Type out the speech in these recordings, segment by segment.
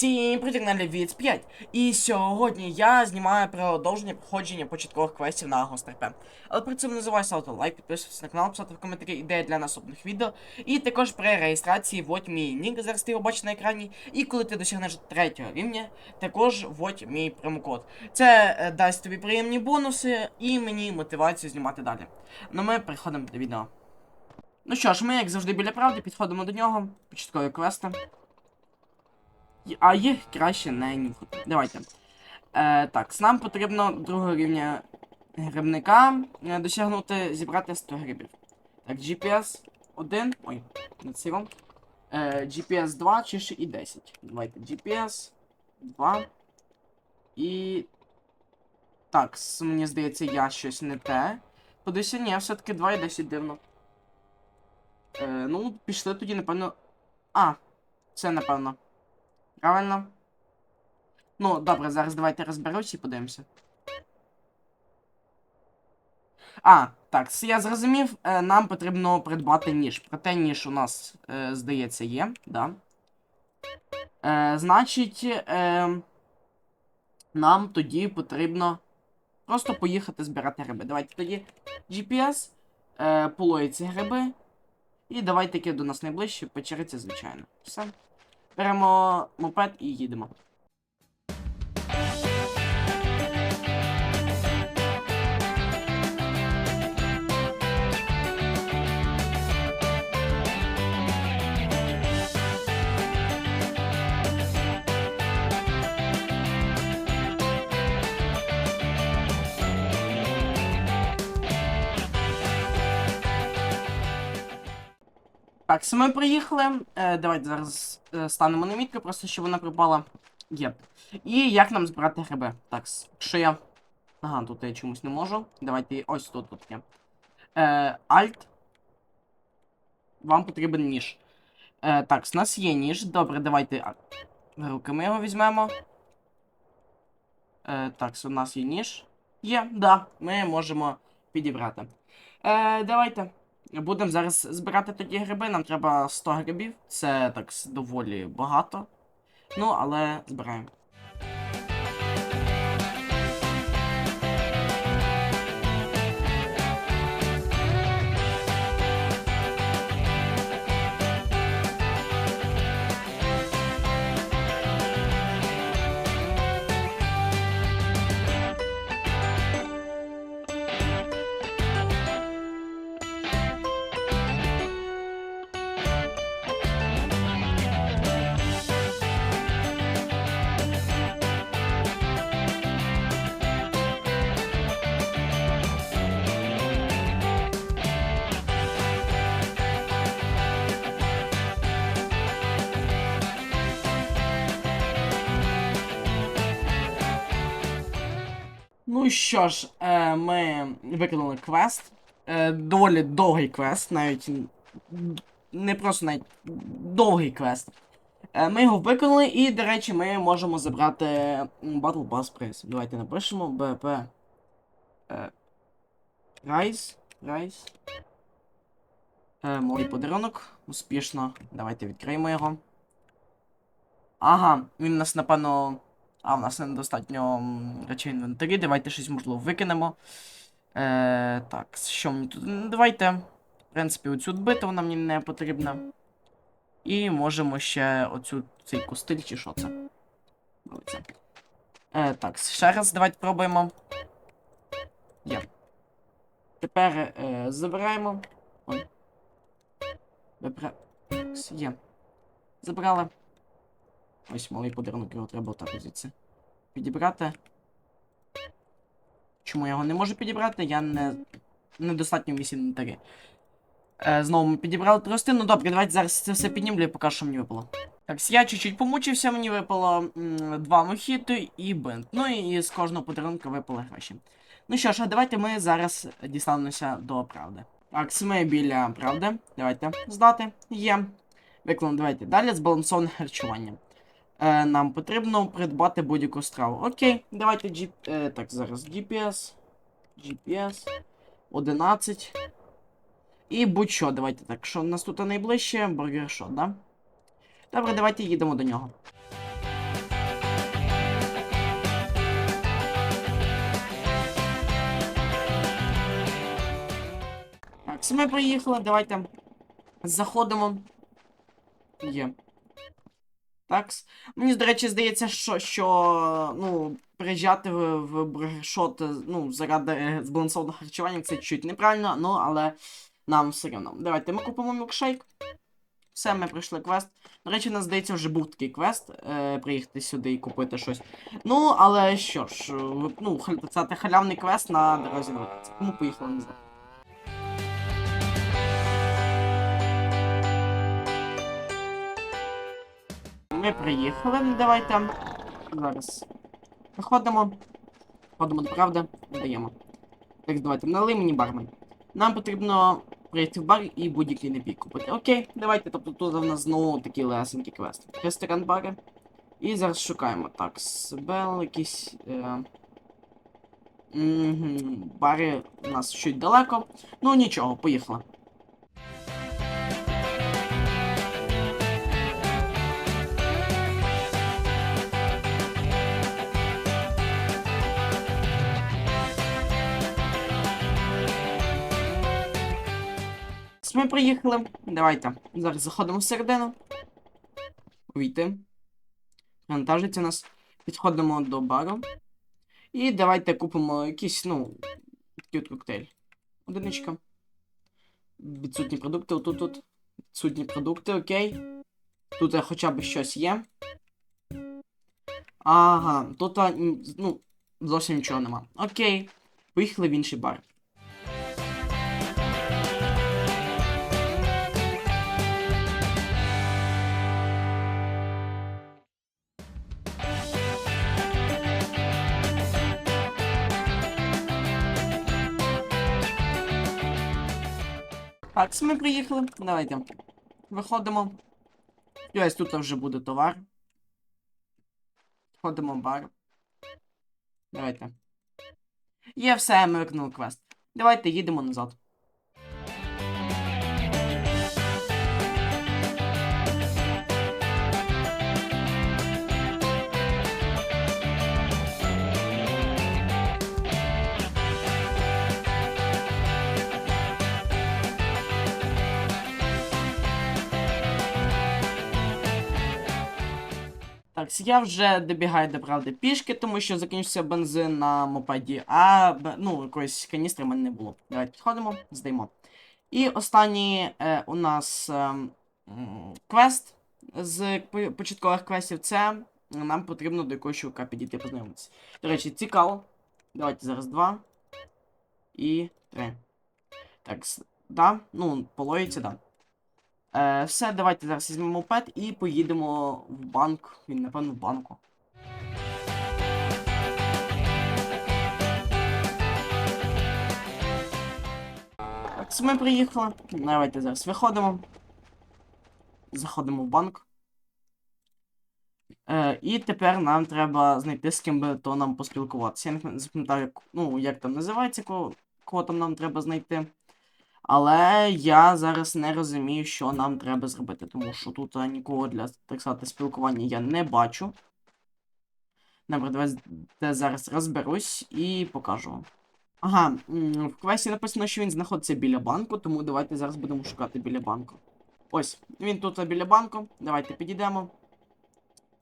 Всім привіт, на Лівіц 5. І сьогодні я знімаю продовження проходження початкових квестів на Гостерпе. Але при цьому не забувай ставити лайк, підписуватися на канал, писати в коментарі ідеї для наступних відео. І також при реєстрації вводь мій нік, зараз ти його бачиш на екрані. І коли ти досягнеш третього рівня, також вводь мій промокод. Це е, дасть тобі приємні бонуси і мені мотивацію знімати далі. Ну ми переходимо до відео. Ну що ж, ми, як завжди, біля правди, підходимо до нього, початкові квести. А їх краще не нюхати. Давайте. Е, так, нам потрібно другого рівня грибника е, досягнути, зібрати 100 грибів. Так, GPS 1. Ой, не цього. Е, GPS 2 чи ще і 10. Давайте GPS 2. І. Так, мені здається, я щось не те. Подивися, ні, все-таки 2 і 10 дивно. Е, ну, пішли тоді, напевно. А, це напевно. Правильно? Ну, добре, зараз давайте розберусь і подивимося. А, так, я зрозумів, е, нам потрібно придбати ніж. Проте ніж у нас, е, здається, є, да. Е, значить, е, нам тоді потрібно просто поїхати збирати гриби. Давайте тоді GPS, е, полої ці гриби. І давайте яке до нас найближче, печериця, звичайно. Все. Беремо мопед і їдемо. Так, ми приїхали. Е, давайте зараз станемо на мітку, просто щоб вона припала. Є. І як нам збирати гриби? Так, якщо я. Ага, тут я чомусь не можу. Давайте ось тут тут є. Е, Alt. Вам потрібен ніж. Е, так, у нас є ніж. Добре, давайте. а, Руками його візьмемо. Е, так, у нас є ніж. Є, да, ми можемо підібрати. Е, давайте. Будемо зараз збирати тоді гриби. Нам треба 100 грибів. Це так доволі багато. Ну, але збираємо. Ну що ж, е, ми виконали квест. Е, доволі довгий квест, навіть не просто навіть довгий квест. Е, ми його виконали, і, до речі, ми можемо забрати Battle Pass Prize. Давайте напишемо БП. Райс. Райс. Мой подарунок. Успішно. Давайте відкриємо його. Ага, він у нас, напевно. А, в нас недостатньо речей інвентарі. Давайте щось можливо викинемо. Е, так, що мені тут? Давайте. В принципі, оцю биту вона мені не потрібна. І можемо ще оцю цей костиль чи що це. Е, так, ще раз давайте пробуємо. Є. Тепер е, забираємо. Ой. Є. Забрали. Ось малий подарунок, його треба отак звідси. Підібрати. Чому я його не можу підібрати? Я не. Недостатньо в місці інвентарі. Е, знову ми підібрали трости. Ну добре, давайте зараз це все піднімлю і покажу, що мені випало. Так, я чуть-чуть помучився, мені випало два мохіто і бинт. Ну і з кожного подарунка випали гроші. Ну що ж, а давайте ми зараз дістанемося до правди. Так, ми біля правди. Давайте здати. Є. Виконано, давайте. Далі збалансоване харчування. Е, нам потрібно придбати будь-яку страву. Окей, давайте G... Е, так, зараз GPS. GPS. 11. І будь-що, давайте так. Що у нас тут найближче? Бургершот, так? Да? Добре, давайте їдемо до нього. Так, ми приїхали, давайте заходимо. Є. Такс. Мені, до речі, здається, що, що ну, приїжджати в, в бургершот, ну, заради збалансованого харчування це чуть неправильно, ну, але нам все одно. Давайте ми купимо мілкшейк. Все, ми пройшли квест. До речі, нас здається, вже був такий квест. Е, приїхати сюди і купити щось. Ну, але що ж, е, ну, це халявний квест на дорозі 12. Тому поїхали назад. Ми приїхали, давайте. Зараз. Виходимо. Ходимо до правди, даємо. Так, давайте, налий мені бармен. Нам потрібно прийти в бар і будь-який напій купити. Окей, давайте, тобто тут в нас знову такі лесенькі квести. Ресторан бари. І зараз шукаємо. Так, Сбел, якісь. Е... мгм, Бари у нас чуть далеко. Ну нічого, поїхали. Ось Ми приїхали. Давайте. Зараз заходимо всередину. Увійти. Вантажиться нас. Підходимо до бару. І давайте купимо якийсь, ну, от коктейль. Одиничка. Відсутні продукти. Отут тут. Відсутні продукти, окей. Тут хоча б щось є. Ага, тут, ну, зовсім нічого нема. Окей. Поїхали в інший бар. Так, ми приїхали. Давайте. Виходимо. Ось тут вже буде товар. Входимо в бар. Давайте. Є все, ми квест. Давайте їдемо назад. Так, я вже добігаю до правди пішки, тому що закінчився бензин на мопеді, а ну, якоїсь каністри в мене не було. Давайте підходимо, здаємо. І останній е, у нас е, квест з початкових квестів це нам потрібно до якогось чувака підійти познайомитися. До речі, цікаво. Давайте зараз два. І три. Так, да, ну, по логіці, да. Е, все, давайте зараз візьмемо мопед і поїдемо в банк. Він, напевно, в банку. Так, ми приїхали. Давайте зараз виходимо. Заходимо в банк. Е, і тепер нам треба знайти, з ким би то нам поспілкуватися. Я не запам'ятаю, ну, як там називається, кого, кого там нам треба знайти. Але я зараз не розумію, що нам треба зробити, тому що тут а, нікого для так сказати спілкування я не бачу. Добре, давайте зараз розберусь і покажу. Ага, в квесті написано, що він знаходиться біля банку, тому давайте зараз будемо шукати біля банку. Ось, він тут біля банку. Давайте підійдемо.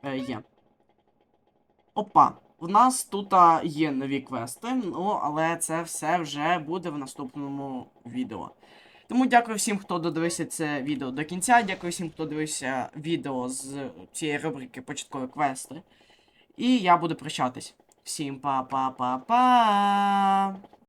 Е, є. Опа. В нас тут є нові квести, ну, але це все вже буде в наступному відео. Тому дякую всім, хто додивився це відео до кінця. Дякую всім, хто дивився відео з цієї рубрики Початкові квести. І я буду прощатись. Всім па-па-па-па.